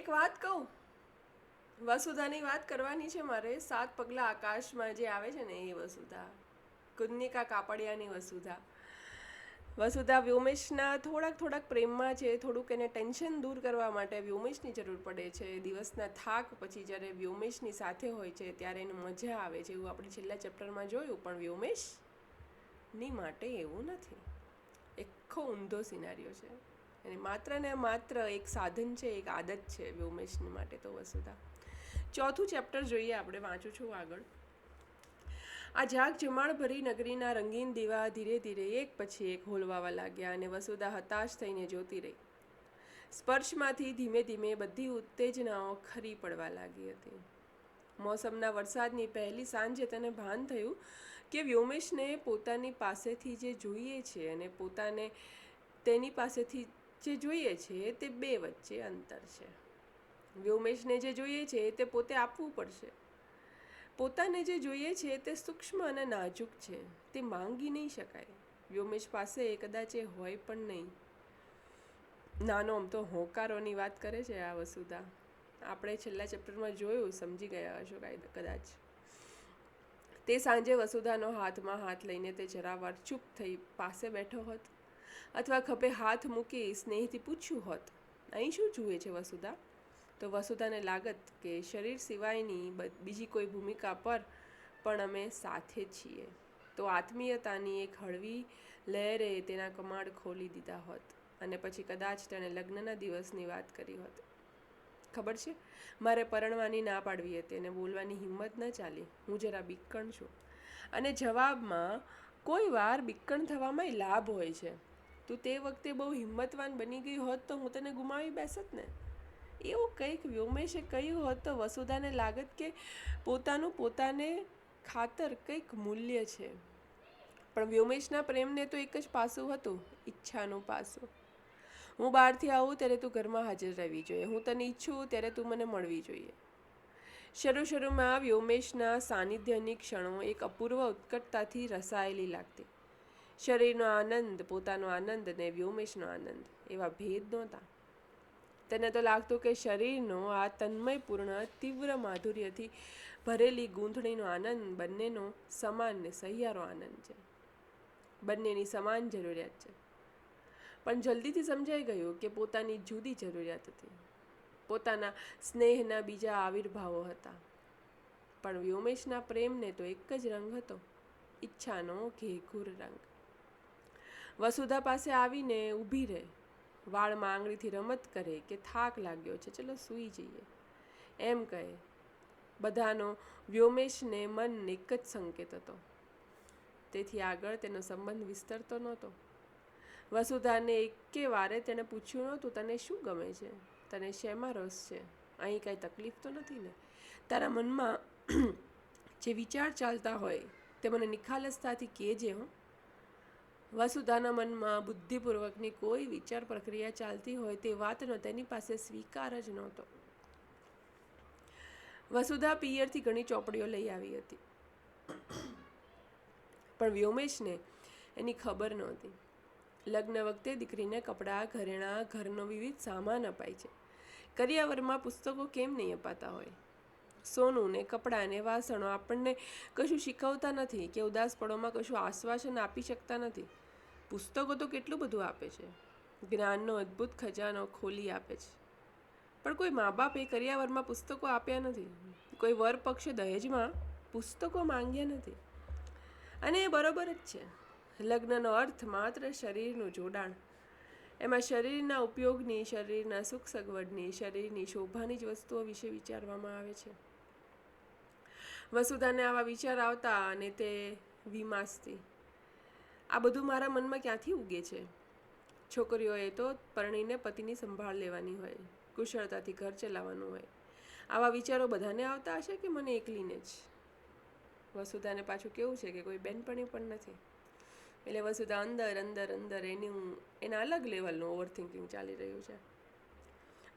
એક વાત કહું? વસુધાની વાત કરવાની છે મારે. સાત પગલા આકાશમાં જે આવે છે ને એ વસુધા. કુન્નિકા કાપડિયાની વસુધા. વસુધા વ્યોમેશના થોડાક થોડાક પ્રેમમાં છે. થોડુંક એને ટેન્શન દૂર કરવા માટે વ્યોમેશની જરૂર પડે છે. દિવસના થાક પછી જ્યારે વ્યોમેશની સાથે હોય છે ત્યારે એને મજા આવે છે. એવું આપણે છેલ્લા ચેપ્ટરમાં જોયું, પણ વ્યોમેશની માટે એવું નથી. એક ઊંધો સિનારીઓ છે. અને માત્ર ને માત્ર એક સાધન છે, એક આદત છે, વ્યોમેશની માટે તો વસુધા. ચોથું ચેપ્ટર જોઈએ આપણે, વાંચું છું આગળ. આ ઝાગ જમાડ ભરી નગરીના રંગીન દીવા ધીરે ધીરે એક પછી એક હોલવાવા લાગ્યા અને વસુધા હતાશ થઈને જોતી રહી. સ્પર્શમાંથી ધીમે ધીમે બધી ઉત્તેજનાઓ ખરી પડવા લાગી હતી. મોસમના વરસાદની પહેલી સાંજે તેને ભાન થયું કે વ્યોમેશને પોતાની પાસેથી જે જોઈએ છે અને પોતાને તેની પાસેથી જે જોઈએ છે તે બે વચ્ચે અંતર છે. વ્યોમેશને જે જોઈએ છે તે પોતે આપવું પડશે. પોતાને જે જોઈએ છે તે સૂક્ષ્મ અને નાજુક છે. તે માંગી નહીં શકાય. વ્યોમેશ પાસે એ કદાચ એ હોય પણ નહીં. નાનો આમ તો હોંકારોની વાત કરે છે આ વસુધા. આપણે છેલ્લા ચેપ્ટરમાં જોયું, સમજી ગયા હશો કદાચ. તે સાંજે વસુધાનો હાથમાં હાથ લઈને તે જરાવાર ચૂપ થઈ પાસે બેઠો હોત. અથવા ખભે હાથ મૂકી સ્નેહથી પૂછ્યું હોત, અહીં શું જુએ છે વસુધા? તો વસુધાને લાગત કે શરીર સિવાયની બીજી કોઈ ભૂમિકા પર પણ અમે સાથે છીએ. તો આત્મીયતાની એક હળવી લહેરે તેના કમાડ ખોલી દીધા હોત અને પછી કદાચ તેણે લગ્નના દિવસની વાત કરી હોત. ખબર છે? મારે પરણવાની ના પાડવી હતી અને બોલવાની હિંમત ન ચાલી. હું જરા બિક્કણ છું. અને જવાબમાં કોઈ વાર બિક્કણ થવામાં લાભ હોય છે. તું તે વખતે બહુ હિંમતવાન બની ગઈ હોત તો હું તને ગુમાવી બેસત ને. એવું કંઈક વ્યોમેશે કહ્યું હોત તો વસુધાને લાગત કે પોતાનું પોતાને ખાતર કંઈક મૂલ્ય છે. પણ વ્યોમેશના પ્રેમને તો એક જ પાસું હતું, ઈચ્છાનું પાસું. હું બહારથી આવું ત્યારે તું ઘરમાં હાજર રહેવી જોઈએ. હું તને ઈચ્છું ત્યારે તું મને મળવી જોઈએ. શરૂ શરૂમાં વ્યોમેશના સાનિધ્યની ક્ષણો એક અપૂર્વ ઉત્કટતાથી રસાયેલી લાગતી. શરીરનો આનંદ, પોતાનો આનંદ અને વ્યોમેશનો આનંદ, એવા ભેદ નહોતા. તેને તો લાગતું કે શરીરનો આ તન્મયપૂર્ણ, તીવ્ર માધુર્યથી ભરેલી ગૂંથણીનો આનંદ બંનેનો સમાન ને સહિયારો આનંદ છે. બંનેની સમાન જરૂરિયાત છે. પણ જલ્દીથી સમજાઈ ગયું કે પોતાની જુદી જરૂરિયાત હતી. પોતાના સ્નેહના બીજા આવિર્ભાવો હતા. પણ વ્યોમેશના પ્રેમને તો એક જ રંગ હતો. ઈચ્છાનો ઘેઘૂર રંગ. વસુધા પાસે આવીને ઊભી રહે. વાળમાં આંગળીથી રમત કરે કે થાક લાગ્યો છે, ચલો સૂઈ જઈએ. એમ કહે. બધાનો વ્યોમેશને મન એક જ સંકેત હતો. તેથી આગળ તેનો સંબંધ વિસ્તરતો નહોતો. વસુધાને એકે વારે તેણે પૂછ્યું નહોતું, તને શું ગમે છે? તને શેમાં રસ છે? અહીં કાંઈ તકલીફ તો નથી ને? તારા મનમાં જે વિચાર ચાલતા હોય તે મને નિખાલસતાથી કહેજે હો. વસુધાના મનમાં બુદ્ધિપૂર્વકની કોઈ વિચાર પ્રક્રિયા ચાલતી હોય તે વાતનો તેની પાસે સ્વીકાર જ નહોતો. વસુધા પિયરથી ઘણી ચોપડીઓ લઈ આવી હતી. પણ વ્યોમેશને એની ખબર નહોતી. લગ્ન વખતે દીકરીને કપડાં, ઘરેણાં, ઘરનો વિવિધ સામાન અપાય છે. કરિયાવરમાં પુસ્તકો કેમ નહીં અપાતા હોય? સોનું ને કપડાં ને વાસણો આપણને કશું શીખવતા નથી કે ઉદાસ પળોમાં કશું આશ્વાસન આપી શકતા નથી. પુસ્તકો તો કેટલું બધું આપે છે. જ્ઞાનનો અદ્ભુત ખજાનો ખોલી આપે છે. પણ કોઈ મા બાપ એ કરિયાવરમાં પુસ્તકો આપ્યા નથી. કોઈ વર પક્ષે દહેજમાં પુસ્તકો માંગ્યા નથી. અને એ બરોબર જ છે. લગ્નનો અર્થ માત્ર શરીરનું જોડાણ. એમાં શરીરના ઉપયોગની, શરીરના સુખ સગવડની, શરીરની શોભાની જ વસ્તુઓ વિશે વિચારવામાં આવે છે. વસુધાને આવા વિચાર આવતા અને તે વિમાસતી આ બધું મારા મનમાં ક્યાંથી ઉગે છે? છોકરીઓએ તો પરણીને પતિની સંભાળ લેવાની હોય, કુશળતાથી ઘર ચલાવવાનું હોય. આવા વિચારો બધાને આવતા હશે કે મને એકલીને જ? વસુધાને પાછું કેવું છે કે કોઈ બેનપણી પણ નથી? એટલે વસુધા અંદર અંદર અંદર એની, એના અલગ લેવલનું ઓવર થિંકિંગ ચાલી રહ્યું છે.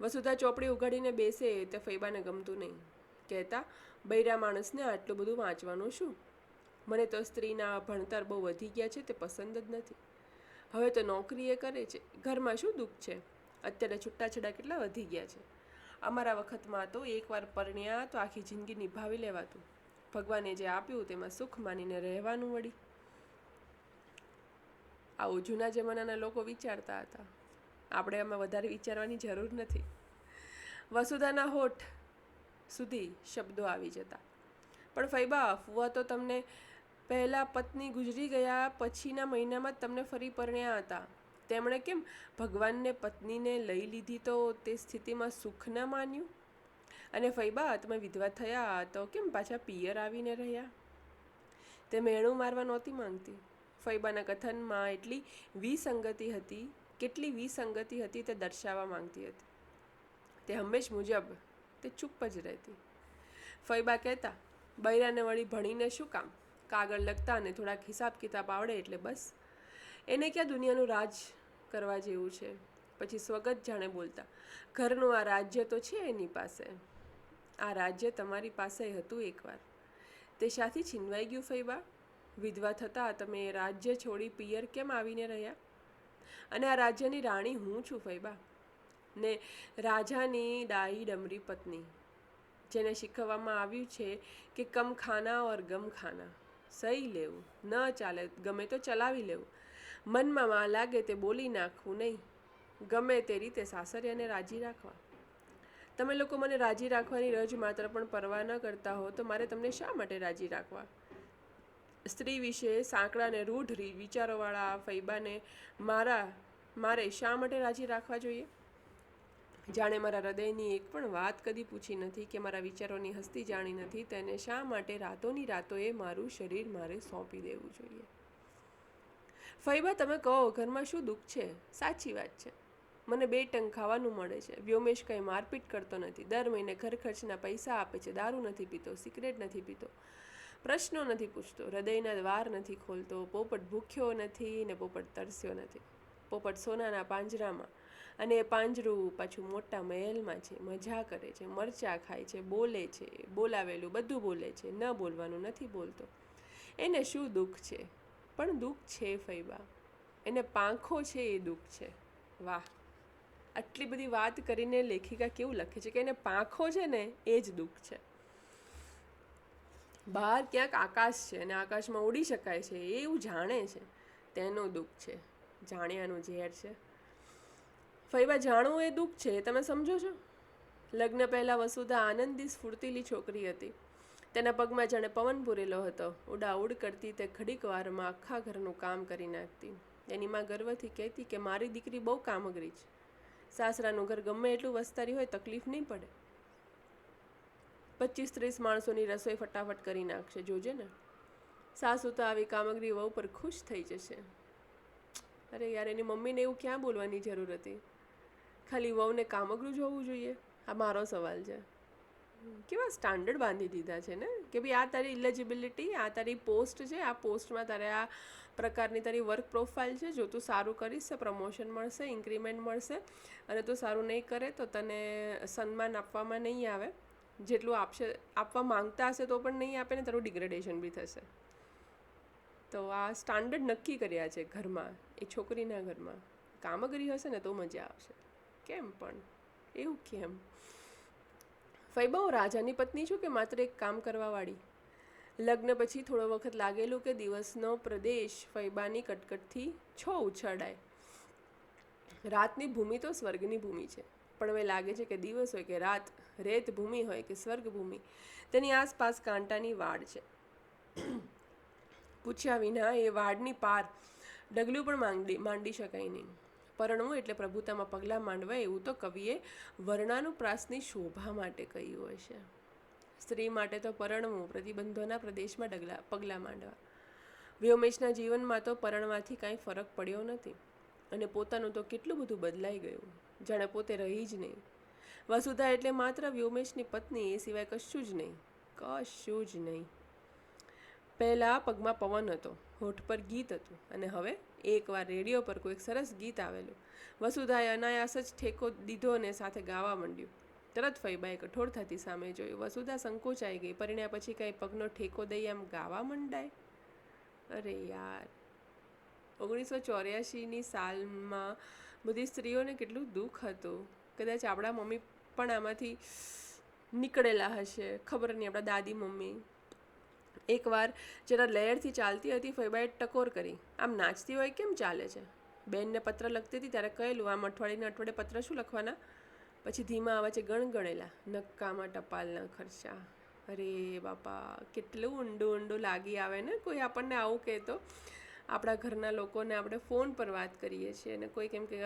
વસુધા ચોપડી ઉઘાડીને બેસે તે ફૈબાને ગમતું નહીં. કહેતા, બૈરા માણસને આટલું બધું વાંચવાનું શું? મને તો સ્ત્રીના ભણતર બહુ વધી ગયા છે, તે પસંદ જ નથી. હવે તો નોકરી એ કરે છે. ઘરમાં શું દુઃખ છે? અત્યારે છૂટાછેડા કેટલા વધી ગયા છે. અમારા વખતમાં તો એકવાર પરણ્યા તો આખી જિંદગી નિભાવી લેવાતું. ભગવાને જે આપ્યું તેમાં સુખ માનીને રહેવાનું વળી. આવું જૂના જમાનાના લોકો વિચારતા હતા. આપણે આમાં વધારે વિચારવાની જરૂર નથી. વસુધાના હોઠ સુધી શબ્દો આવી જતા. પણ ફૈબા ફુવા તો તમને પહેલાં પત્ની ગુજરી ગયા, પછીના મહિનામાં જ તમને ફરી પરણ્યા હતા. તેમણે કેમ ભગવાનને પત્નીને લઈ લીધી તો તે સ્થિતિમાં સુખ ન માન્યું? અને ફૈબા તમે વિધવા થયા તો કેમ પાછા પિયર આવીને રહ્યા? તે મેણું મારવા નહોતી માંગતી. ફૈબાના કથનમાં એટલી વિસંગતિ હતી, કેટલી વિસંગતિ હતી તે દર્શાવવા માંગતી હતી. તે હંમેશ મુજબ તે ચૂપ જ રહેતી. ફૈબા કહેતા, બૈરાને વળી ભણીને શું કામ? કાગળ લખતા અને થોડાક હિસાબ કિતાબ આવડે એટલે બસ. એને ક્યાં દુનિયાનું રાજ કરવા જેવું છે? પછી સ્વગત જાણે બોલતા, ઘરનું આ રાજ્ય તો છે એની પાસે. આ રાજ્ય તમારી પાસે હતું એકવાર. તે શાથી છીનવાઈ ગયું ફૈબા વિધવા થતાં તમે એ રાજ્ય છોડી પિયર કેમ આવીને રહ્યા? અને આ રાજ્યની રાણી હું છું ફૈબા ને રાજાની ડાઈ ડમરી પત્ની, જેને શીખવવામાં આવ્યું છે કે કમ ખાના ઓર ગમ ખાના. સહી લેવું, ન ચાલે, ગમે તો ચલાવી લેવું. મનમાં માં લાગે તે બોલી નાખવું નહીં. ગમે તે રીતે સાસરિયાને રાજી રાખવા. તમે લોકો મને રાજી રાખવાની રજ માત્ર પણ પરવા ન કરતા હો, તો મારે તમને શા માટે રાજી રાખવા? સ્ત્રી વિશે સાંકડાને રૂઢ વિચારોવાળા ફૈબાને મારા, મારે શા માટે રાજી રાખવા જોઈએ? જાણે મારા હૃદયની એક પણ વાત કદી પૂછી નથી કે મારા વિચારોની હસ્તી જાણી નથી તેને શા માટે રાતોની રાતોએ મારું શરીર મારે સોંપી દેવું જોઈએ? ફૈબા તમે કહો, ઘરમાં શું દુઃખ છે? સાચી વાત છે. મને બે ટંક ખાવાનું મળે છે. વ્યોમેશ કંઈ મારપીટ કરતો નથી. દર મહિને ઘર ખર્ચના પૈસા આપે છે. દારૂ નથી પીતો, સિગરેટ નથી પીતો, પ્રશ્નો નથી પૂછતો, હૃદયના દ્વાર નથી ખોલતો, પોપટ ભૂખ્યો નથી ને પોપટ તરસ્યો નથી. પોપટ સોનાના પાંજરામાં અને એ પાંજરું પાછું મોટા મહેલમાં છે, મજા કરે છે, મરચા ખાય છે, બોલે છે, બોલાવેલું, બધું બોલે છે, ન બોલવાનું, નથી બોલતો. એને શું દુઃખ છે? પણ દુઃખ છે ફૈબા. એને પાંખો છે એ દુઃખ છે. વાહ! આટલી બધી વાત કરીને લેખિકા કેવું લખે છે કે એને પાંખો છે ને એ જ દુઃખ છે. બહાર ક્યાંક આકાશ છે અને આકાશમાં ઉડી શકાય છે, એવું જાણે છે. તેનું દુઃખ છે. જાણ્યાનું ઝેર છે. ફૈબા જાણવું એ દુઃખ છે તમે સમજો છો? લગ્ન પહેલાં વસુધા આનંદી સ્ફૂર્તિલી છોકરી હતી. તેના પગમાં જાણે પવન પૂરેલો હતો. ઉડાઉડ કરતી તે ઘડીક વારમાં આખા ઘરનું કામ કરી નાખતી. એની માં ગર્વથી કહેતી કે મારી દીકરી બહુ કામગરી છે. સાસરાનું ઘર ગમે એટલું વસ્તારી હોય તકલીફ નહીં પડે. પચીસ ત્રીસ માણસોની રસોઈ ફટાફટ કરી નાખશે, જોજે ને. સાસુ તો આવી કામગરી વહુ પર ખુશ થઈ જશે. અરે યાર, એની મમ્મીને એવું ક્યાં બોલવાની જરૂર હતી? ખાલી વહુને કામગરું જોવું જોઈએ? આ મારો સવાલ છે. કેવા સ્ટાન્ડર્ડ બાંધી દીધા છે ને? કે ભાઈ આ તારી ઇલિજિબિલિટી આ તારી પોસ્ટ છે આ પોસ્ટમાં તારે આ પ્રકારની તારી વર્ક પ્રોફાઇલ છે જો તું સારું કરીશ તો પ્રમોશન મળશે ઇન્ક્રીમેન્ટ મળશે અને તું સારું નહીં કરે તો તને સન્માન આપવામાં નહીં આવે. જેટલું આપશે આપવા માંગતા હશે તો પણ નહીં આપે ને તારું ડિગ્રેડેશન બી થશે. તો આ સ્ટાન્ડર્ડ નક્કી કર્યા છે ઘરમાં એ છોકરીના ઘરમાં. કામગીરી હશે ને તો મજા આવશે. કેમ પણ? એવું કેમ? ફૈબા હું રાજાની પત્ની છું કે માત્ર એક કામ કરવાવાળી? લગ્ન પછી થોડો વખત લાગેલું કે દિવસનો પ્રદેશ ફૈબાની કટકટથી છો ઉછળાય. રાતની ભૂમિ તો સ્વર્ગની ભૂમિ છે. પણ હવે લાગે છે કે દિવસ હોય કે રાત, રેત ભૂમિ હોય કે સ્વર્ગ ભૂમિ, તેની આસપાસ કાંટાની વાડ છે. પૂછ્યા વિના એ વાડની પાર ડગલું પણ માંડી માંડી શકાય નહીં. પરણવું એટલે પ્રભુતામાં પગલાં માંડવા એવું તો કવિએ વર્ણાનુપ્રાસની શોભા માટે કહ્યું હશે સ્ત્રી માટે તો પરણવું, પ્રતિબંધોના પ્રદેશમાં ડગલા, પગલાં માંડવા. વ્યોમેશના જીવનમાં તો પરણવાથી કાંઈ ફરક પડ્યો નથી અને પોતાનું તો કેટલું બધું બદલાઈ ગયું. જાણે પોતે રહી જ નહીં. વસુધા એટલે માત્ર વ્યોમેશની પત્ની, એ સિવાય કશું જ નહીં. કશું જ નહીં. પહેલાં પગમાં પવન હતો, હોઠ પર ગીત હતું અને હવે એકવાર રેડિયો પર કોઈક સરસ ગીત આવેલું. વસુધાએ અનાયાસ જ ઠેકો દીધો અને સાથે ગાવા માંડ્યું. તરત ફૈબાએ થતી સામે જોયું. વસુધા સંકોચાઈ ગઈ. પરિણ્યા પછી કાંઈ પગનો ઠેકો દઈ આમ ગાવા મંડાય? અરે યાર. ઓગણીસો ચોર્યાસીની સાલમાં બધી સ્ત્રીઓને કેટલું દુઃખ હતું. કદાચ આપણા મમ્મી પણ આમાંથી નીકળેલા હશે. ખબર નહીં, આપણા દાદી મમ્મી. એકવાર જરા લહેરથી ચાલતી હતી ફૈબાએ ટકોર કરી. આમ નાચતી હોય કેમ ચાલે છે? બેનને પત્ર લખતી હતી, ત્યારે કહેલું, આમ અઠવાડિયે અઠવાડિયે પત્ર શું લખવાના? પછી ધીમા આવે છે ગણગણેલા, નક્કામાં ટપાલના ખર્ચા. અરે બાપા, કેટલું ઊંડું ઊંડું લાગી આવે ને કોઈ આપણને આવું કહેતો. આપણા ઘરના લોકોને આપણે ફોન પર વાત કરીએ છીએ અને કોઈ કેમ કે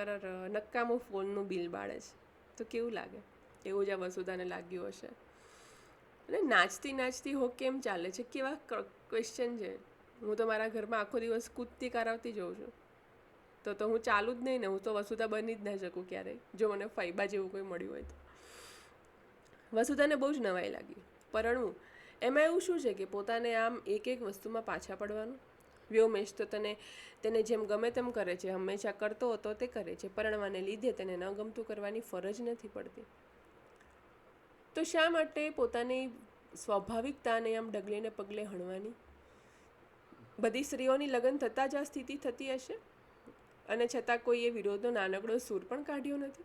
નક્કામું ફોનનું બિલ બાળે છે. તો કેવું લાગે? એવું જ આ વસુધાને લાગ્યું હશે. અને નાચતી નાચતી હો કેમ ચાલે છે? કેવા ક્વેશ્ચન છે? હું તો મારા ઘરમાં આખો દિવસ કૂદતી કરાવતી જોઉં છું. તો તો હું ચાલુ જ નહીં ને, હું તો વસુધા બની જ ના શકું ક્યારેય. જો મને ફૈબા જેવું કોઈ મળ્યું હોય તો. વસુધાને બહુ જ નવાઈ લાગી. પરણવું, એમાં એવું શું છે કે પોતાને આમ એક એક વસ્તુમાં પાછા પડવાનું? વ્યોમેશ તો તને, તેને જેમ ગમે તેમ કરે છે, હંમેશા કરતો હતો તે કરે છે. પરણવાને લીધે તેને ન ગમતું કરવાની ફરજ નથી પડતી. તો શા માટે પોતાની સ્વાભાવિકતાને આમ ડગલે ને પગલે હણવાની? બધી સ્ત્રીઓની લગ્ન થતાં જ આ સ્થિતિ થતી હશે? અને છતાં કોઈએ વિરોધનો નાનકડો સૂર પણ કાઢ્યો નથી?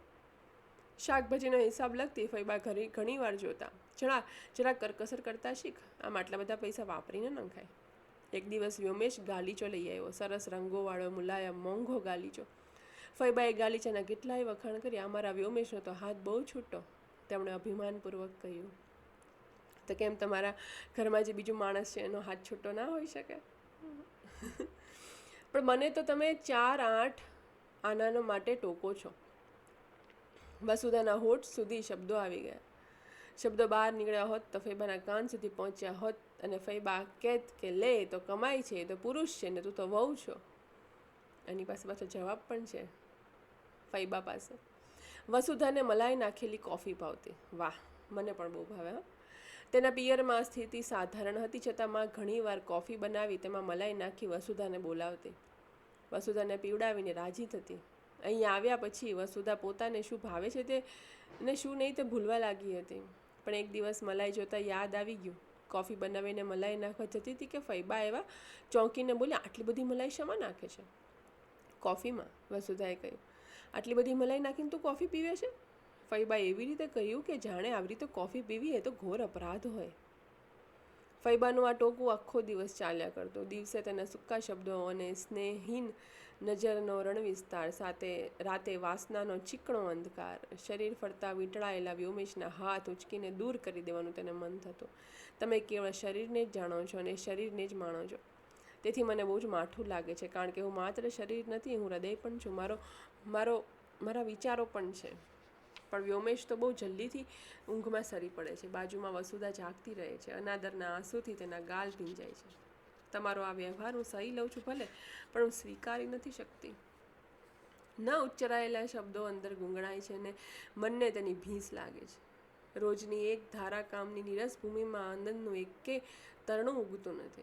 શાકભાજીનો હિસાબ લગતી ફૈબા ઘણી ઘણી વાર જોતા. જરા જરા કરકસર કરતા શીખ. આમ આટલા બધા પૈસા વાપરીને ન ખાય. એક દિવસ વ્યોમેશ ગાલીચો લઈ આવ્યો. સરસ રંગોવાળો, મુલાયમ, મોંઘો ગાલીચો. ફૈબાએ ગાલીચાના કેટલાય વખાણ કર્યા. અમારા વ્યોમેશનો તો હાથ બહુ છૂટો. તેમણે અભિમાનપૂર્વક કહ્યું. તો કેમ તમારા ઘરમાં જે બીજું માણસ છે, એનો હાથ છૂટો ના હોઈ શકે? પણ મને તો તમે ચાર આઠ આનાનો માટે ટોકો છો. વસુધાના હોઠ સુધી શબ્દો આવી ગયા. શબ્દો બહાર નીકળ્યા હોત તો ફૈબાના કાન સુધી પહોંચ્યા હોત અને ફૈબા કહેત કે, લે તો કમાય છે તો પુરુષ છે ને તું તો વહુ છો. એની પાસે પાછો જવાબ પણ છે, ફૈબા પાસે. વસુધાને મલાઈ નાખેલી કોફી ભાવતી. વાહ, મને પણ બહુ ભાવે, હા. તેના પિયરમાં સ્થિતિ સાધારણ હતી, છતાં માં ઘણીવાર કોફી બનાવી તેમાં મલાઈ નાખી વસુધાને બોલાવતી. વસુધાને પીવડાવીને રાજી થતી. અહીંયા આવ્યા પછી વસુધા પોતાને શું ભાવે છે તે ને શું નહીં તે ભૂલવા લાગી હતી. પણ એક દિવસ મલાઈ જોતાં યાદ આવી ગયું. કોફી બનાવીને મલાઈ નાખવા જતી હતી કે ફૈબા એવા ચોંકીને બોલ્યા, આટલી બધી મલાઈ શમાં નાખે છે? કોફીમાં વસુધાએ કહ્યું આટલી બધી મલાઈ નાખીને તું કોફી પીવે છે? ફૈબાએ એવી રીતે કહ્યું કે જાણે આવી રીતે કોફી પીવી એ તો ઘોર અપરાધ હોય. ફૈબાનું આ ટોકું આખો દિવસ ચાલ્યા કરતો. દિવસે તેના સૂકા શબ્દો અને સ્નેહીન નજરનો રણવિસ્તાર સાથે રાતે વાસનાનો ચીકણો અંધકાર, શરીર ફરતા વીંટળાયેલા વ્યોમેશના હાથ ઉચકીને દૂર કરી દેવાનું તેને મન થતું. તમે કેવળ શરીરને જ જાણો છો અને શરીરને જ માણો છો. તેથી મને બહુ જ માઠું લાગે છે, કારણ કે હું માત્ર શરીર નથી, હું હૃદય પણ છું. મારો મારો, મારા વિચારો પણ છે. પણ વ્યોમેશ તો બહુ જલ્દીથી ઊંઘમાં સરી પડે છે. બાજુમાં વસુધા જાગતી રહે છે. અનાદરના આંસુથી તેના ગાલ ભીંજાય છે. તમારો આ વ્યવહાર હું સહી લઉં છું ભલે, પણ હું સ્વીકારી નથી શકતી. ન ઉચ્ચરાયેલા શબ્દો અંદર ગુંગળાય છે અને મનને તેની ભીંસ લાગે છે. રોજની એક ધારા કામની નીરસ ભૂમિમાં આનંદનું એકે તરણું ઉગતું નથી.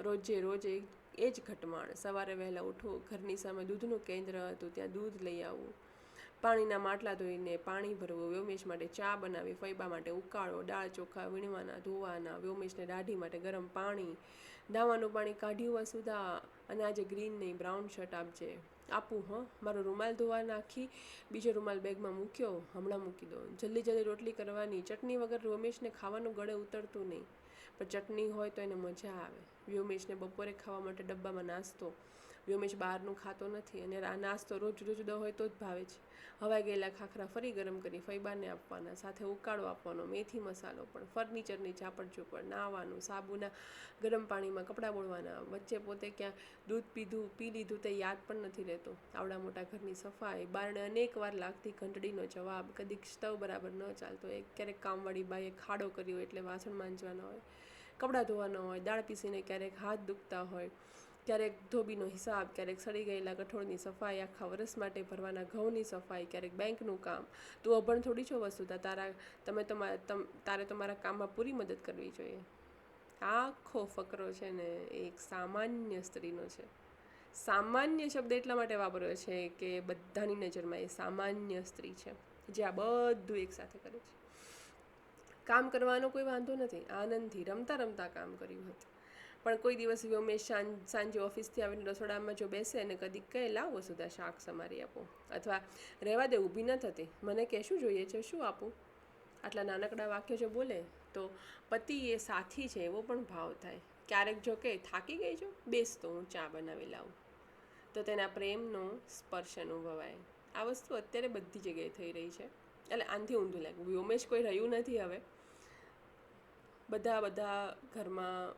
રોજે રોજ એક એ જ ઘટમાળ. સવારે વહેલા ઉઠવું ઘરની સામે દૂધનું કેન્દ્ર હતું, ત્યાં દૂધ લઈ આવવું પાણીના માટલા ધોઈને પાણી ભરવું, વ્યોમેશ માટે ચા બનાવી ફૈબા માટે ઉકાળો, દાળ ચોખા વીણવાના, ધોવાના, વ્યોમેશને દાઢી માટે ગરમ પાણી. દાવાનું પાણી કાઢ્યું વસુધા અને આજે ગ્રીન નહીં, બ્રાઉન શર્ટ આપજે. આપું, હં. મારો રૂમાલ ધોવા નાખી, બીજો રૂમાલ બેગમાં મૂક્યો, હમણાં મૂકી દો. જલ્દી જલ્દી રોટલી કરવાની, ચટણી વગર રમેશને ખાવાનું ગળે ઉતરતું નહીં. પણ ચટણી હોય તો એને મજા આવે. વ્યોમેશને બપોરે ખાવા માટે ડબ્બામાં નાસ્તો. વ્યોમેશ બહારનું ખાતો નથી અને આ નાસ્તો રોજ જુદો જુદો હોય તો જ ભાવે છે. હવાઈ ગયેલા ખાખરા ફરી ગરમ કરી ફૈબાને આપવાના, સાથે ઉકાળો આપવાનો, મેથી મસાલો પણ, ફર્નિચરની ચાપડ ચોપડ નાહવાનું સાબુના ગરમ પાણીમાં કપડાં બોળવાના, વચ્ચે પોતે ક્યાં દૂધ પીધું, પી લીધું તે યાદ પણ નથી રહેતું. આવડા મોટા ઘરની સફાઈ, બારણે અનેક વાર લાગતી ઘંટડીનો જવાબ, કદીક સ્ટવ બરાબર ન ચાલતો એ ક્યારેક કામવાળી બાઈએ ખાડો કર્યો એટલે વાસણ માંજવાના હોય. કપડાં ધોવાના હોય, દાળ પીસીને ક્યારેક હાથ દુખતા હોય, ક્યારેક ધોબીનો હિસાબ, ક્યારેક સડી ગયેલા કઠોળની સફાઈ, આખા વર્ષ માટે ભરવાના ઘઉંની સફાઈ, ક્યારેક બેંકનું કામ. તું અભણ થોડી છો વસ્તુતા તારા, તમે તો મા- તમ, તારે તો મારા કામમાં પૂરી મદદ કરવી જોઈએ. આખો ફકરો છે ને, એક સામાન્ય સ્ત્રીનો છે. સામાન્ય શબ્દ એટલા માટે વાપર્યો છે કે બધાની નજરમાં એ સામાન્ય સ્ત્રી છે, જે આ બધું એકસાથે કરે છે. કામ કરવાનો કોઈ વાંધો નથી. આનંદથી રમતા રમતા કામ કર્યું હતું. પણ કોઈ દિવસ વ્યોમેશ સાંજે ઓફિસથી આવીને રસોડામાં જો બેસે અને કદી કહે, લાવો સુધા શાક સમારી આપો. અથવા, રહેવા દે, ઊભી ન થતી. મને કે શું જોઈએ છે, શું આપું? આટલા નાનકડા વાક્ય જો બોલે, તો પતિ એ સાથી છે એવો પણ ભાવ થાય. ક્યારેક જો કે થાકી ગઈ છો? બેસ તો, હું ચા બનાવી લાવું. તો તેના પ્રેમનો સ્પર્શ અનુભવાય. આ વસ્તુ અત્યારે બધી જગ્યાએ થઈ રહી છે. એટલે આનાથી ઊંધું લાગ્યું. વ્યોમેશ કોઈ રહ્યું નથી હવે. બધા બધા ઘરમાં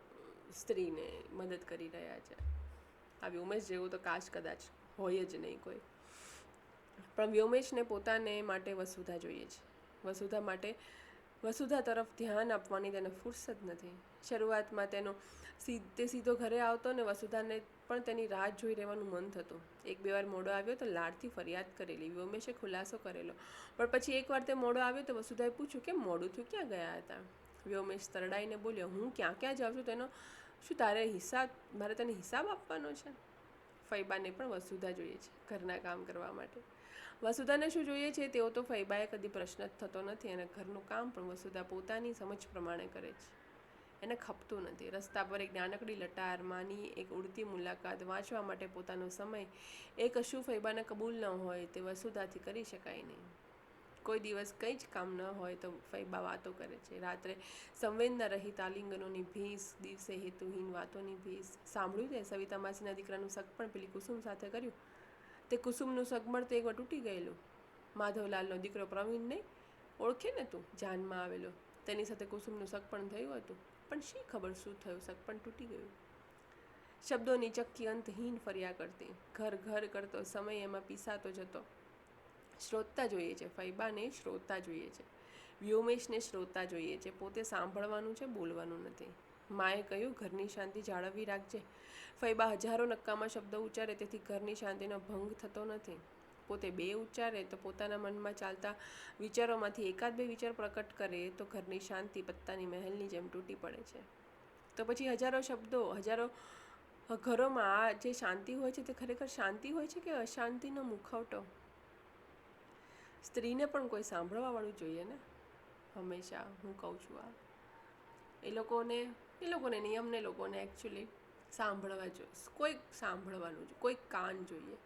સ્ત્રીને મદદ કરી રહ્યા છે. આ વ્યોમેશ જેવું તો કાશ કદાચ હોય જ નહીં કોઈ. પણ વ્યોમેશને પોતાને માટે વસુધા જોઈએ છે. વસુધા માટે, વસુધા તરફ ધ્યાન આપવાની તેને ફુરસદ નથી. શરૂઆતમાં તેનો સીધે સીધો ઘરે આવતો ને વસુધાને પણ તેની રાહ જોઈ રહેવાનું મન થતું. એક બે વાર મોડો આવ્યો તો લાડથી ફરિયાદ કરેલી વ્યોમેશે ખુલાસો કરેલો. પણ પછી એકવાર તે મોડો આવ્યો તો વસુધાએ પૂછ્યું કે મોડું થયું, ક્યાં ગયા હતા? વ્યોમેશ તરડાઈને બોલ્યો, હું ક્યાં ક્યાં જાઉં છું તેનો? શું તારે હિસાબ, મારે તને હિસાબ આપવાનો છે? ફૈબાને પણ વસુધા જોઈએ છે, ઘરના કામ કરવા માટે. વસુધાને શું જોઈએ છે તેઓ તો ફૈબાએ કદી પ્રશ્ન જ થતો નથી અને ઘરનું કામ પણ વસુધા પોતાની સમજ પ્રમાણે કરે છે. એને ખપતું નથી. રસ્તા પર એક નાનકડી લટાર માની એક ઉડતી મુલાકાત વાંચવા માટે પોતાનો સમય એ કશું ફૈબાને કબૂલ ન હોય તે વસુધાથી કરી શકાય નહીં. કોઈ દિવસ કંઈ જ કામ ન હોય તો ફૈબા વાતો કરે છે. રાત્રે સંવેદના રહિત આલિંગનોની ભીસ, દિવસે હેતુહીન વાતોની ભીસ. સાંભળ્યું તે? સવિતા માસીના દીકરાનું સગ પણ પેલી કુસુમ સાથે કર્યું. તે કુસુમનું સગમળ તો એકવાર તૂટી ગયેલું. માધવલાલનો દીકરો પ્રવીણને ઓળખે ને તું? જાનમાં આવેલો. તેની સાથે કુસુમનું સગ પણ થયું હતું. પણ શી ખબર શું થયું? સગપણ તૂટી ગયું. શબ્દોની ચક્કી અંતહીન ફર્યા કરતી. ઘર ઘર કરતો, સમય એમાં પીસાતો જતો. શ્રોતા જોઈએ છે, ફૈબાને શ્રોતા જોઈએ છે. વ્યોમેશને શ્રોતા જોઈએ છે. પોતે સાંભળવાનું છે, બોલવાનું નથી. માએ કહ્યું, ઘરની શાંતિ જાળવી રાખજે. ફૈબા હજારો નક્કામાં શબ્દો ઉચ્ચારે, તેથી ઘરની શાંતિનો ભંગ થતો નથી. પોતે બે ઉચ્ચારે તો પોતાના મનમાં ચાલતા વિચારોમાંથી એકાદ બે વિચાર પ્રકટ કરે તો ઘરની શાંતિ પત્તાની મહેલની જેમ તૂટી પડે છે. તો પછી હજારો શબ્દો, હજારો ઘરોમાં આ જે શાંતિ હોય છે તે ખરેખર શાંતિ હોય છે કે અશાંતિનો મુખવટો? સ્ત્રીને પણ કોઈ સાંભળવાવાળું જોઈએ ને? હંમેશા હું કહું છું આ. એ લોકોને એ લોકોને નિયમને લોકોને એકચ્યુઅલી સાંભળવા જોઈએ કોઈક સાંભળવાનું જોઈએ કોઈક કાન જોઈએ.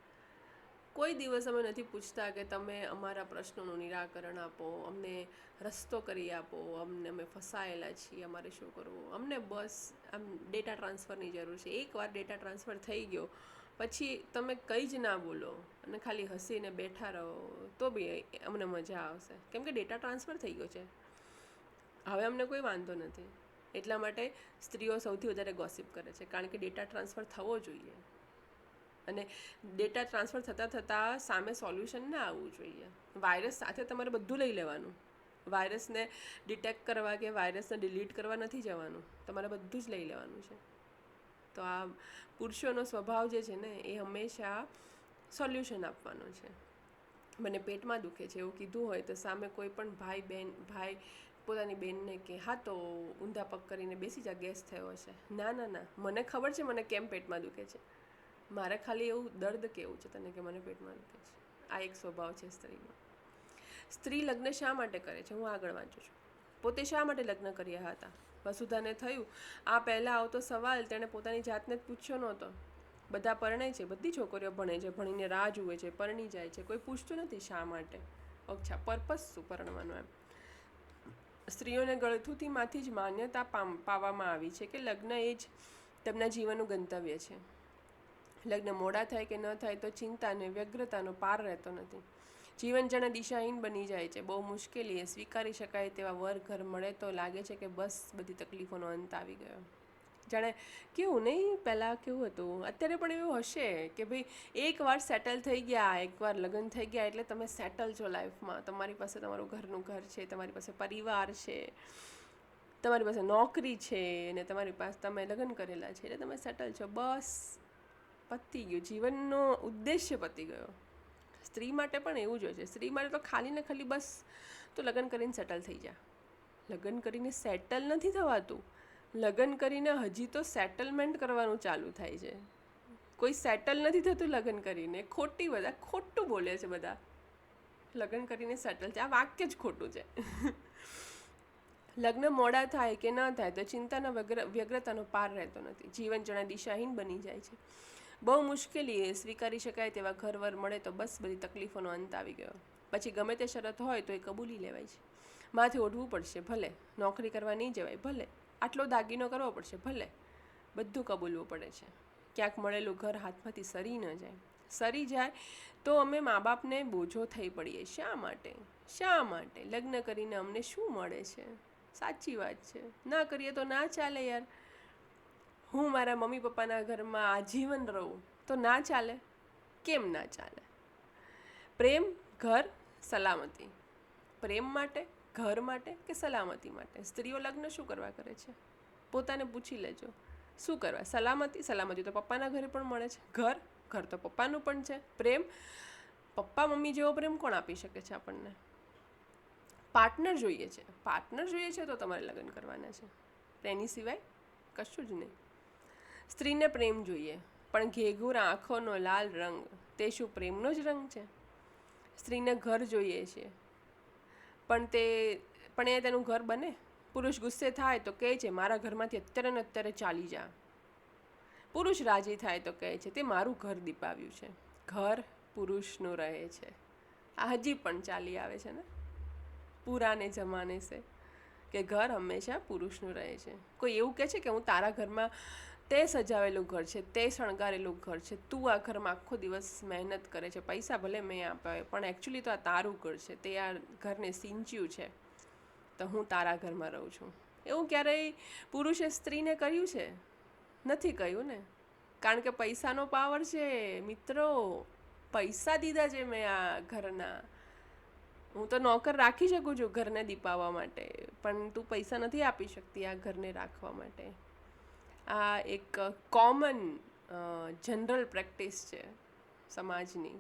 કોઈ દિવસ અમે નથી પૂછતા કે તમે અમારા પ્રશ્નોનું નિરાકરણ આપો, અમને રસ્તો કરી આપો, અમને અમે ફસાયેલા છીએ, અમારે શું કરવું? અમને બસ આમ ડેટા ટ્રાન્સફરની જરૂર છે. એકવાર ડેટા ટ્રાન્સફર થઈ ગયો, પછી તમે કંઈ જ ના બોલો અને ખાલી હસીને બેઠા રહો, તો બી અમને મજા આવશે. કેમ કે ડેટા ટ્રાન્સફર થઈ ગયો છે. હવે અમને કોઈ વાંધો નથી. એટલા માટે સ્ત્રીઓ સૌથી વધારે ગોસિપ કરે છે. કારણ કે ડેટા ટ્રાન્સફર થવો જોઈએ. અને ડેટા ટ્રાન્સફર થતાં થતાં સામે સોલ્યુશન ના આવવું જોઈએ. વાયરસ સાથે તમારે બધું લઈ લેવાનું. વાયરસને ડિટેક્ટ કરવા કે વાયરસને ડિલીટ કરવા નથી જવાનું. તમારે બધું જ લઈ લેવાનું છે. તો આ પુરુષોનો સ્વભાવ જે છે ને, એ હંમેશા સોલ્યુશન આપવાનો છે. મને પેટમાં દુખે છે, એવું કીધું હોય તો સામે કોઈ પણ ભાઈ બેન, ભાઈ પોતાની બેનને કે, હા, તો ઊંધા પગ કરીને બેસી જા, ગેસ થયો હશે. ના ના ના. મને ખબર છે, મને કેમ પેટમાં દુખે છે. મારે ખાલી એવું દર્દ કેવું છે તને કે મને પેટમાં દુખે છે? આ એક સ્વભાવ છે સ્ત્રીનો. સ્ત્રી લગ્ન શા માટે કરે છે? હું આગળ વાંચું છું. પોતે શા માટે લગ્ન કર્યા હતા? વસુધાને થયું. આ પહેલાં આવતો સવાલ તેણે પોતાની જાતને જ પૂછ્યો નહોતો. બધા પરણે છે, બધી છોકરીઓ ભણે છે, ભણીને રાહ જુએ છે, પરણી જાય છે, કોઈ પૂછતું નથી શા માટે. અચ્છા પર્પસ શું પરણવાનું એમ? સ્ત્રીઓને ગળથુથીમાંથી જ માન્યતા પામ, પાવામાં આવી છે કે લગ્ન એ જ તેમના જીવનનું ગંતવ્ય છે. લગ્ન મોડા થાય કે ન થાય તો ચિંતાને વ્યગ્રતાનો પાર રહેતો નથી. જીવન જણા દિશાહીન બની જાય છે. બહુ મુશ્કેલી એ સ્વીકારી શકાય તેવા વર ઘર મળે તો લાગે છે કે બસ બધી તકલીફોનો અંત આવી ગયો. જાણે કેવું નહીં? પહેલાં કેવું હતું? અત્યારે પણ એવું હશે કે ભાઈ એકવાર સેટલ થઈ ગયા એકવાર લગ્ન થઈ ગયા એટલે તમે સેટલ છો લાઈફમાં તમારી પાસે તમારું ઘરનું ઘર છે, તમારી પાસે પરિવાર છે, તમારી પાસે નોકરી છે અને તમારી પાસે તમે લગ્ન કરેલા છે એટલે તમે સેટલ છો. બસ. પતી ગયું, જીવનનો ઉદ્દેશ્ય પતી ગયો. સ્ત્રી માટે પણ એવું જ હોય છે. સ્ત્રી માટે તો ખાલી ને ખાલી બસ તો લગ્ન કરીને સેટલ થઈ જા. લગ્ન કરીને સેટલ નથી થવાતું. લગ્ન કરીને હજી તો સેટલમેન્ટ કરવાનું ચાલુ થાય છે. કોઈ સેટલ નથી થતું લગ્ન કરીને. ખોટી બધા, ખોટું બોલે છે બધા. લગ્ન કરીને સેટલ છે. આ વાક્ય જ ખોટું છે. લગ્ન મોડા થાય કે ન થાય તો ચિંતાના વ્યગ્ર, વ્યગ્રતાનો પાર રહેતો નથી. જીવન જણા દિશાહીન બની જાય છે. બહુ મુશ્કેલી એ સ્વીકારી શકાય તેવા ઘરવર મળે તો બસ બધી તકલીફોનો અંત આવી ગયો. પછી ગમે તે શરત હોય તો એ કબૂલી લેવાય છે. માથે ઓઢવું પડશે, ભલે. નોકરી કરવા નહીં જવાય, ભલે. આટલો દાગીનો કરવો પડશે, ભલે. બધું કબૂલવું પડે છે. ક્યાંક મળેલું ઘર હાથમાંથી સરી ન જાય. સરી જાય તો અમે મા બાપને બોજો થઈ પડીએ. શા માટે? શા માટે? લગ્ન કરીને અમને શું મળે છે? સાચી વાત છે. ના કરીએ તો ના ચાલે યાર. હું મારા મમ્મી પપ્પાના ઘરમાં આજીવન રહું, તો ના ચાલે? કેમ ના ચાલે? પ્રેમ, ઘર, સલામતી. પ્રેમ માટે, ઘર માટે કે સલામતી માટે? સ્ત્રીઓ લગ્ન શું કરવા કરે છે? પોતાને પૂછી લેજો. શું કરવા? સલામતી? સલામતી તો પપ્પાના ઘરે પણ મળે છે. ઘર? ઘર તો પપ્પાનું પણ છે. પ્રેમ? પપ્પા, મમ્મી જેવો પ્રેમ કોણ આપી શકે છે આપણને? પાર્ટનર જોઈએ છે. પાર્ટનર જોઈએ છે તો તમારે લગ્ન કરવાના છે. એની સિવાય કશું જ નહીં. સ્ત્રીને પ્રેમ જોઈએ, પણ ઘેઘુર આંખોનો લાલ રંગ તે શું પ્રેમનો જ રંગ છે. સ્ત્રીને ઘર જોઈએ છે. પણ તે, પણ એ તેનું ઘર બને? પુરુષ ગુસ્સે થાય તો કહે છે, મારા ઘરમાંથી અત્યારે ને અત્યારે ચાલી જા. પુરુષ રાજી થાય તો કહે છે, તે મારું ઘર દીપાવ્યું છે. ઘર પુરુષનું રહે છે. આ હજી પણ ચાલી આવે છે ને? પુરાને જમાને છે કે ઘર હંમેશા પુરુષનું રહે છે. કોઈ એવું કહે છે કે, હું તારા ઘરમાં તે સજાવેલું ઘર છે, તે શણગારેલું ઘર છે. તું આ ઘરમાં આખો દિવસ મહેનત કરે છે. પૈસા ભલે મેં આપ્યા પણ એકચ્યુઅલી તો આ તારું ઘર છે. તે આ ઘરને સિંચ્યું છે. તો હું તારા ઘરમાં રહું છું. એવું ક્યારેય પુરુષે સ્ત્રીને કર્યું છે? નથી કહ્યું ને? કારણ કે પૈસાનો પાવર છે, મિત્રો. પૈસા દીધા છે મેં આ ઘરના. હું તો નોકર રાખી શકું છું ઘરને દીપાવવા માટે. પણ તું પૈસા નથી આપી શકતી આ ઘરને રાખવા માટે. આ એક કોમન જનરલ પ્રેક્ટિસ છે સમાજની.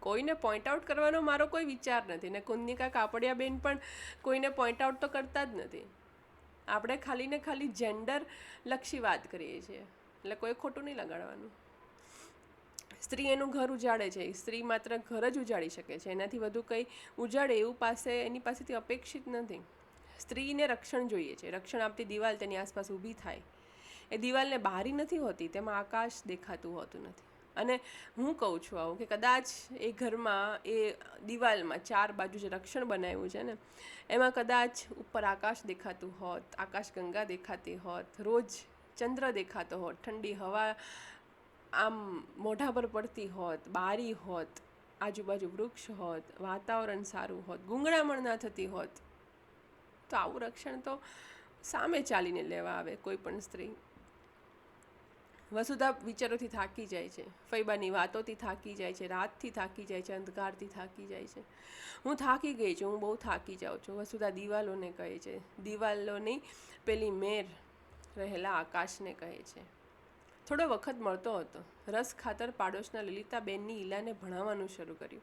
કોઈને પોઈન્ટ આઉટ કરવાનો મારો કોઈ વિચાર નથી ને કુંદનિકા કાપડિયા બેન પણ કોઈને પોઈન્ટ આઉટ તો કરતા જ નથી. આપણે ખાલી ને ખાલી જેન્ડર લક્ષી વાત કરીએ છીએ, એટલે કોઈ ખોટું નહીં લગાડવાનું. સ્ત્રી એનું ઘર ઉજાડે છે, સ્ત્રી માત્ર ઘર જ ઉજાડી શકે છે, એનાથી વધુ કંઈ ઉજાડે એવું પાસે, એની પાસેથી અપેક્ષિત નથી. સ્ત્રીને રક્ષણ જોઈએ છે, રક્ષણ આપતી દિવાલ તેની આસપાસ ઊભી થાય. એ દિવાલને બહારી નથી હોતી, તેમાં આકાશ દેખાતું હોતું નથી. અને હું કહું છું આવું કે કદાચ એ ઘરમાં એ દિવાલમાં ચાર બાજુ જે રક્ષણ બનાવ્યું છે ને, એમાં કદાચ ઉપર આકાશ દેખાતું હોત, આકાશ ગંગા દેખાતી હોત, રોજ ચંદ્ર દેખાતો હોત, ઠંડી હવા આમ મોઢા પર પડતી હોત, બારી હોત, આજુબાજુ વૃક્ષ હોત, વાતાવરણ સારું હોત, ગુંગળામણ ના થતી હોત, તો આવું રક્ષણ તો સામે ચાલીને લેવા આવે કોઈ પણ સ્ત્રી. વસુધા વિચારોથી થાકી જાય છે. ફૈબાની વાતોથી થાકી જાય છે. રાતથી થાકી જાય છે. અંધકારથી થાકી જાય છે. હું થાકી ગઈ છું. હું બહુ થાકી જાઉં છું. વસુધા દિવાલોને કહે છે. દિવાલોની પેલી મેર રહેલા આકાશને કહે છે. થોડો વખત મળતો હતો. રસ ખાતર પાડોશના લલિતાબેનની ઈલાને ભણાવવાનું શરૂ કર્યું.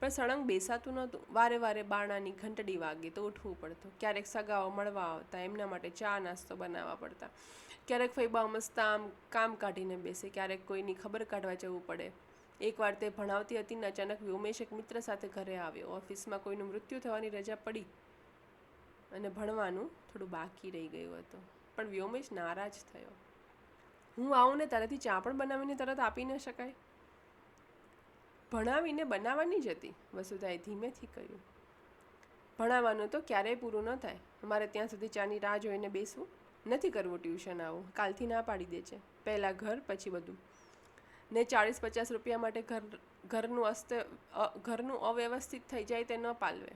પણ સળંગ બેસાતું નહોતું. વારે વારે બાણાની ઘંટડી વાગે તો ઉઠવું પડતું. ક્યારેક સગાઓ મળવા આવતા. એમના માટે ચા નાસ્તો બનાવવા પડતા. ક્યારેક ફૈબા મસ્તા આમ કામ કાઢીને બેસે, ક્યારેક કોઈની ખબર કાઢવા જવું પડે. એકવાર તે ભણાવતી હતી ને અચાનક વ્યોમેશ એક મિત્ર સાથે ઘરે આવ્યો. ઓફિસમાં કોઈનું મૃત્યુ થવાની રજા પડી અને ભણવાનું થોડું બાકી રહી ગયું હતું. પણ વ્યોમેશ નારાજ થયો. હું આવું ને તારાથી ચા પણ બનાવીને તરત આપી ન શકાય. ભણાવીને બનાવવાની જ હતી, વસુધાએ ધીમેથી કહ્યું. ભણાવવાનું તો ક્યારેય પૂરું ન થાય. અમારે ત્યાં સુધી ચાની રાહ જોઈને બેસવું નથી કરવું ટ્યુશન આવું. કાલથી ના પાડી દે છે. પહેલાં ઘર, પછી બધું. ને ચાળીસ પચાસ રૂપિયા માટે ઘર, ઘરનું અસ્ત ઘરનું અવ્યવસ્થિત થઈ જાય તે ન પાલવે.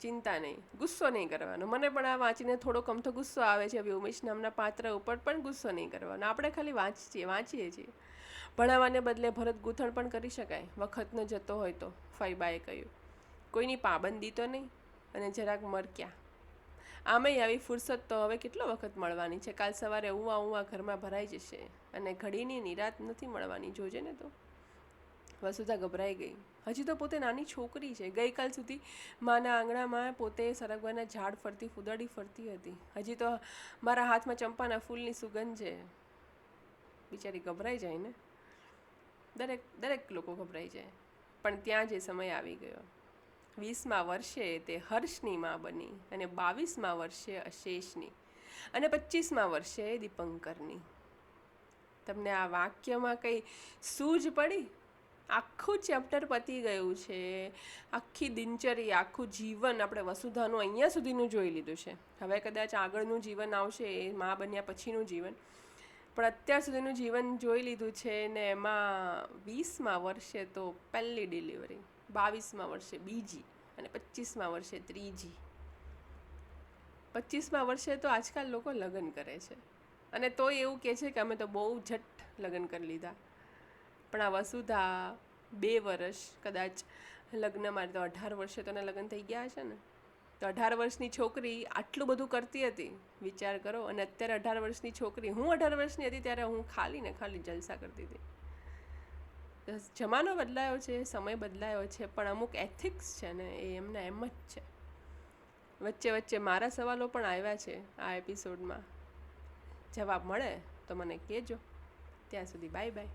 ચિંતા નહીં. ગુસ્સો નહીં કરવાનો. મને પણ આ વાંચીને થોડો કમથો ગુસ્સો આવે છે. વ્યોમેશ નામના પાત્ર ઉપર પણ ગુસ્સો નહીં કરવાનો. આપણે ખાલી વાંચીએ વાંચીએ છીએ. ભણાવવાને બદલે ભરત ગૂંથણ પણ કરી શકાય. વખતનો જતો હોય તો. ફૈબાએ કહ્યું. કોઈની પાબંદી તો નહીં? અને જરાક મરક્યા આમેય આવી ફુરસત તો હવે કેટલો વખત મળવાની છે? કાલ સવારે ઉવા ઉવા ઘરમાં ભરાઈ જશે અને ઘડીની નિરાત નથી મળવાની, જોજે ને તો. વસુધા ગભરાઈ ગઈ. હજી તો પોતે નાની છોકરી છે. ગઈકાલ સુધી માના આંગણામાં પોતે સરગવાના ઝાડ ફરતી, ફૂદડી ફરતી હતી. હજી તો મારા હાથમાં ચંપાના ફૂલની સુગંધ છે. બિચારી ગભરાઈ જાય ને? દરેક દરેક લોકો ગભરાઈ જાય. પણ ત્યાં જે સમય આવી ગયો. વીસમા વર્ષે તે હર્ષની માં બની અને બાવીસમાં વર્ષે અશેષની અને પચીસમાં વર્ષે દીપંકરની. તમને આ વાક્યમાં કંઈ સૂઝ પડી? આખું ચેપ્ટર પતી ગયું છે. આખી દિનચર્યા, આખું જીવન આપણે વસુધાનું અહીંયા સુધીનું જોઈ લીધું છે. હવે કદાચ આગળનું જીવન આવશે, એ મા બન્યા પછીનું જીવન. પણ અત્યાર સુધીનું જીવન જોઈ લીધું છે ને એમાં વીસમાં વર્ષે તો પહેલી ડિલિવરી બાવીસમાં વર્ષે બીજી અને પચીસમાં વર્ષે ત્રીજી. પચીસમાં વર્ષે તો આજકાલ લોકો લગ્ન કરે છે. અને તોય એવું કહે છે કે અમે તો બહુ ઝટ લગ્ન કરી લીધા. પણ આ વસુધા બે વર્ષ કદાચ લગ્નમાં તો અઢાર વર્ષે તો એના લગ્ન થઈ ગયા હશે ને. તો અઢાર વર્ષની છોકરી આટલું બધું કરતી હતી. વિચાર કરો અને અત્યારે અઢાર વર્ષની છોકરી હું અઢાર વર્ષની હતી ત્યારે હું ખાલી ને ખાલી જલસા કરતી હતી. જમાનો બદલાયો છે, સમય બદલાયો છે, પણ અમુક એથિક્સ છે ને એ એમના એમ જ છે. વચ્ચે વચ્ચે મારા સવાલો પણ આવ્યા છે આ એપિસોડમાં જવાબ મળે તો મને કહેજો. ત્યાં સુધી બાય બાય